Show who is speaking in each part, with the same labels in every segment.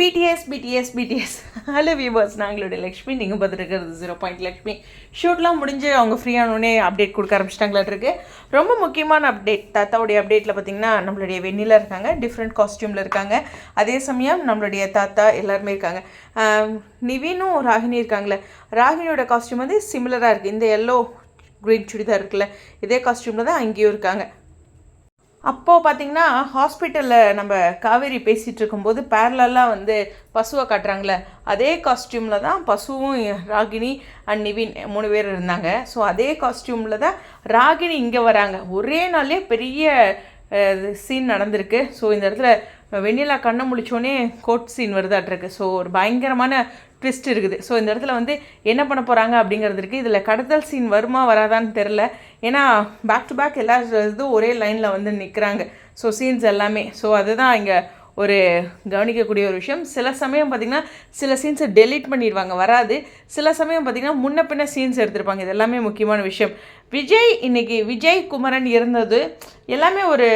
Speaker 1: B T S B T S B T S hello viewers நாங்களுடைய Lakshmi நீங்கள் பார்த்துருக்கிறது zero point Lakshmi ஷூட்லாம் முடிஞ்சு அவங்க ஃப்ரீயானோடனே அப்டேட் கொடுக்க ஆரம்பிச்சிட்டாங்களாட்டு இருக்கு ரொம்ப முக்கியமான அப்டேட் தாத்தாவுடைய அப்டேட்டில் பார்த்தீங்கன்னா நம்மளுடைய வெண்ணில இருக்காங்க டிஃப்ரெண்ட் காஸ்டியூமில் இருக்காங்க. அதே சமயம் நம்மளுடைய தாத்தா எல்லாருமே இருக்காங்க. நிவினும் ராகினி இருக்காங்களே. ராகினியோட காஸ்டியூம் வந்து சிமிலராக இருக்குது இந்த எல்லோ க்ரீன் சுடிதார் இருக்குல்ல இதே காஸ்டியூமில் தான் அங்கேயும் இருக்காங்க. அப்போது பார்த்தீங்கன்னா ஹாஸ்பிட்டலில் நம்ம காவேரி பேசிகிட்டு இருக்கும்போது பேரலாக வந்து பசுவை காட்டுறாங்களே. அதே காஸ்டியூமில் தான் பசுவும் ராகினி அண்ட் நிவின் மூணு பேர் இருந்தாங்க. ஸோ அதே காஸ்டியூமில் தான் ராகினி இங்கே வராங்க. ஒரே நாளே பெரிய சீன் நடந்திருக்கு. ஸோ இந்த இடத்துல வெண்ணிலா கண்ணை முழிச்சோடனே கோட் சீன் வருதாட்டிருக்கு. ஸோ ஒரு பயங்கரமான ட்விஸ்ட் இருக்குது. ஸோ இந்த இடத்துல வந்து என்ன பண்ண போகிறாங்க அப்படிங்கிறது இருக்குது இதில் கடத்தல் சீன் வருமா வராதான்னு தெரில ஏன்னா பேக் டு பேக் எல்லா இதுவும் ஒரே லைனில் வந்து நிற்கிறாங்க ஸோ சீன்ஸ் எல்லாமே. ஸோ அதுதான் இங்கே ஒரு கவனிக்கக்கூடிய ஒரு விஷயம். சில சமயம் பார்த்திங்கன்னா சில சீன்ஸை டெலீட் பண்ணிடுவாங்க. வராது. சில சமயம் பார்த்திங்கன்னா முன்ன பின்ன சீன்ஸ் எடுத்திருப்பாங்க. இது எல்லாமே முக்கியமான விஷயம். விஜய் இன்னைக்கு விஜய் குமரன் இருந்தது எல்லாமே ஒரு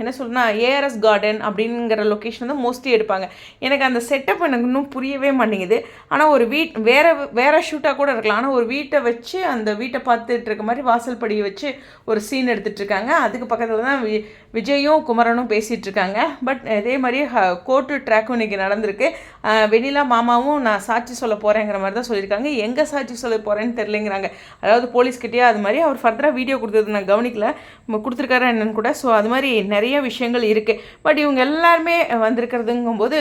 Speaker 1: என்ன சொல்றேன்னா ஏஆர்எஸ் கார்டன் அப்படிங்கிற லொக்கேஷன் தான் மோஸ்ட்லி எடுப்பாங்க. எனக்கு அந்த செட்டப் எனக்கு இன்னும் புரியவே மாட்டேங்குது. ஆனால் ஒரு வீட் வேறு வேறு ஷூட்டாக கூட இருக்கலாம். ஆனால் ஒரு வீட்டை வச்சு அந்த வீட்டை பார்த்துட்டு இருக்க மாதிரி வாசல் படியை வச்சு ஒரு சீன் எடுத்துகிட்டு இருக்காங்க. அதுக்கு பக்கத்தில் தான் வி விஜயும் குமரனும் பேசிகிட்டு இருக்காங்க. பட் இதே மாதிரி கோர்ட்டு ட்ராக்கும் இன்றைக்கி நடந்திருக்கு. அஹ் வெண்ணிலா மாமாவும் நான் சாட்சி சொல்ல போகிறேங்கிற மாதிரி தான் சொல்லியிருக்காங்க. எங்கே சாட்சி சொல்ல போகிறேன்னு தெரிலங்கிறாங்க அதாவது போலீஸ்கிட்டேயே அது மாதிரி அவர் ஃபர்தராக வீடியோ கொடுத்தது நான் கவனிக்கல. ம- கொடுத்துருக்காரா என்னன்னு கூட. ஸோ அது மாதிரி நிறைய விஷயங்கள் இருக்குது பட் இவங்க எல்லாருமே வந்திருக்கிறதுங்கும்போது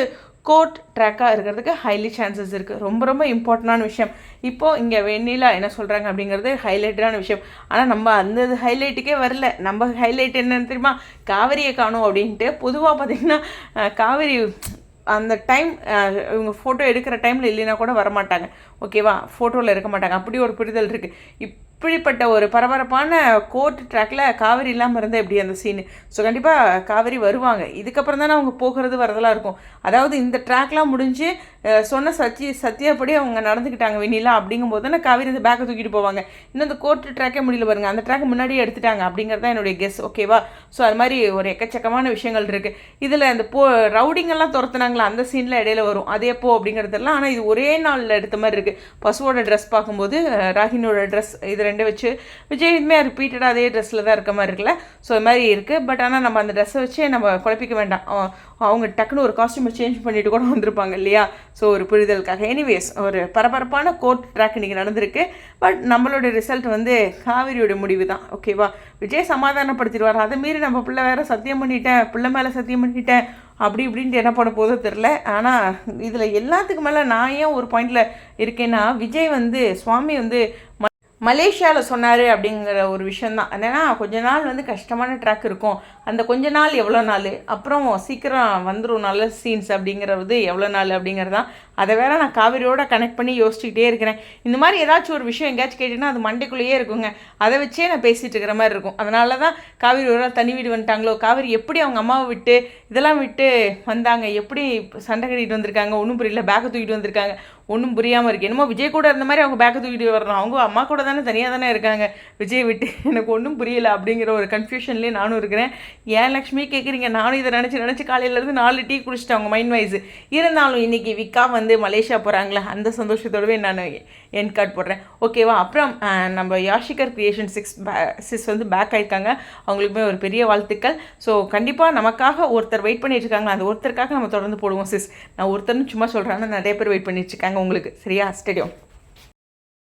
Speaker 1: கோர்ட் ட்ராக்காக இருக்கிறதுக்கு ஹைலி சான்சஸ் இருக்குது ரொம்ப ரொம்ப இம்பார்ட்டண்டான விஷயம். இப்போது இங்கே வெண்ணிலா என்ன சொல்கிறாங்க அப்படிங்கிறது ஹைலைட்டடான விஷயம். ஆனால் நம்ம அந்த ஹைலைட்டுக்கே வரல. நம்ம ஹைலைட் என்னன்னு தெரியுமா? காவிரியை காணும் அப்படின்ட்டு. பொதுவாக பார்த்திங்கன்னா காவிரி அந்த டைம் இவங்க ஃபோட்டோ எடுக்கிற டைமில் இல்லைன்னா கூட வரமாட்டாங்க. ஓகேவா ஃபோட்டோவில் இருக்க மாட்டாங்க. அப்படி ஒரு புரிதல் இருக்குது இப் இப்படிப்பட்ட ஒரு பரபரப்பான கோர்ட் ட்ராக்ல காவேரி இல்லாமல் இருந்தால் எப்படி அந்த சீனு ஸோ கண்டிப்பாக காவேரி வருவாங்க. இதுக்கப்புறம் தானே அவங்க போகிறது வரதெல்லாம் இருக்கும். அதாவது இந்த ட்ராக்லாம் முடிஞ்சு சொன்ன சச்சி சத்தியப்படி அவங்க நடந்துக்கிட்டாங்க வெண்ணிலா அப்படிங்கும்போது தானே காவேரி இந்த பேக்கை தூக்கிட்டு போவாங்க. இன்னும் இந்த கோர்ட் ட்ராக்கே முடியல பாருங்க. அந்த ட்ராக் முன்னாடியே எடுத்துட்டாங்க அப்படிங்கிறது தான் என்னுடைய கெஸ் ஓகேவா ஸோ அது மாதிரி ஒரு எக்கச்சக்கமான விஷயங்கள் இருக்குது இதில் அந்த போ ரவுடிங்கெல்லாம் துரத்துனாங்களா? அந்த சீனில் இடையில வரும். அது எப்போ அப்படிங்கிறதெல்லாம். ஆனால் இது ஒரே நாளில் எடுத்த மாதிரி இருக்குது பசுவோட ட்ரெஸ் பார்க்கும்போது ராகினோட ராகினியோட ட்ரெஸ் இதில் ரெண்டு வச்சு விஜய் ரிப்பீட்டடாக அதே ட்ரெஸ்ஸில் தான் இருக்க மாதிரி இருக்குல்ல? ஸோ இது மாதிரி இருக்குது பட் ஆனால் நம்ம அந்த ட்ரெஸ்ஸை வச்சே நம்ம குழப்பிக்க வேண்டாம். அவங்க டக்குன்னு ஒரு காஸ்டியூமை சேஞ்ச் பண்ணிட்டு கூட வந்திருப்பாங்க இல்லையா? ஸோ ஒரு புரிதலுக்காக. எனிவேஸ் ஒரு பரபரப்பான கோர்ட் ட்ராக் இன்றைக்கி நடந்திருக்கு. பட் நம்மளோட ரிசல்ட் வந்து காவிரியோட முடிவு தான். ஓகேவா விஜய் சமாதானப்படுத்திடுவார்? அதை மீறி நம்ம பிள்ளை வேற சத்தியம் பண்ணிட்டேன் பிள்ளை மேலே சத்தியம் பண்ணிட்டேன். அப்படி இப்படின்ட்டு என்ன பண்ண போதோ தெரில ஆனால் இதில் எல்லாத்துக்கு மேலே நான் ஏன் ஒரு பாயிண்டில் இருக்கேன்னா விஜய் வந்து சுவாமி வந்து மலேசியாவில் சொன்னார் அப்படிங்கிற ஒரு விஷயந்தான் என்னன்னா கொஞ்ச நாள் வந்து கஷ்டமான ட்ராக் இருக்கும். அந்த கொஞ்ச நாள் எவ்வளோ நாள்? அப்புறம் சீக்கிரம் வந்துடும் நல்ல சீன்ஸ் அப்படிங்கிறது எவ்வளோ நாள் அப்படிங்கிறது தான் அதை வேற நான் காவிரியோட கனெக்ட் பண்ணி யோசிச்சுக்கிட்டே இருக்கிறேன். இந்த மாதிரி ஏதாச்சும் ஒரு விஷயம் எங்கேயாச்சும் கேட்டிங்கன்னா அது மண்டைக்குள்ளேயே இருக்குங்க. அதை வச்சே நான் பேசிகிட்டு இருக்கிற மாதிரி இருக்கும். அதனால தான் காவிரி ஒரு நாள் தனி வீடு வந்துட்டாங்களோ காவிரி எப்படி அவங்க அம்மாவை விட்டு இதெல்லாம் விட்டு வந்தாங்க எப்படி சண்டை கட்டிட்டு வந்திருக்காங்க ஒன்றும் புரியல பேக்கை தூக்கிட்டு வந்திருக்காங்க ஒன்றும் புரியாமல் இருக்குது என்னமோ விஜய் கூட இருந்த மாதிரி அவங்க பேக்கை தூக்கிட்டு வரணும். அவங்க அம்மா கூட தானே தனியாக தானே இருக்காங்க. விஜய் விட்டு எனக்கு ஒன்றும் புரியலை அப்படிங்கிற ஒரு கன்ஃபியூஷன்லேயே நானும் இருக்கிறேன். ஏன் லக்ஷ்மி கேட்குறீங்க நானும் இதை நினச்சி நினச்சி காலையிலேருந்து நாலு டீ குடிச்சிட்டேன் அவங்க மைண்ட் வைஸ் இருந்தாலும் இன்றைக்கி விக்கா வந்து மலேசியா போகிறாங்களே அந்த சந்தோஷத்தோடவே நான் என் கார்டு போடுறேன். ஓகேவா அப்புறம் நம்ம யாஷிகர் கிரியேஷன் சிக்ஸ் சிஸ் வந்து பேக் ஆகிருக்காங்க அவங்களுக்குமே ஒரு பெரிய வாழ்த்துக்கள். ஸோ கண்டிப்பாக நமக்காக ஒருத்தர் வெயிட் பண்ணிட்டு இருக்காங்க அந்த ஒருத்தருக்காக நம்ம தொடர்ந்து போடுவோம் சிஸ் நான் ஒருத்தர்னு சும்மா சொல்கிறேன்னா நிறைய பேர் வெயிட் பண்ணிட்டு இருக்காங்க உங்களுக்கு. சரியா? ஸ்டேடியம்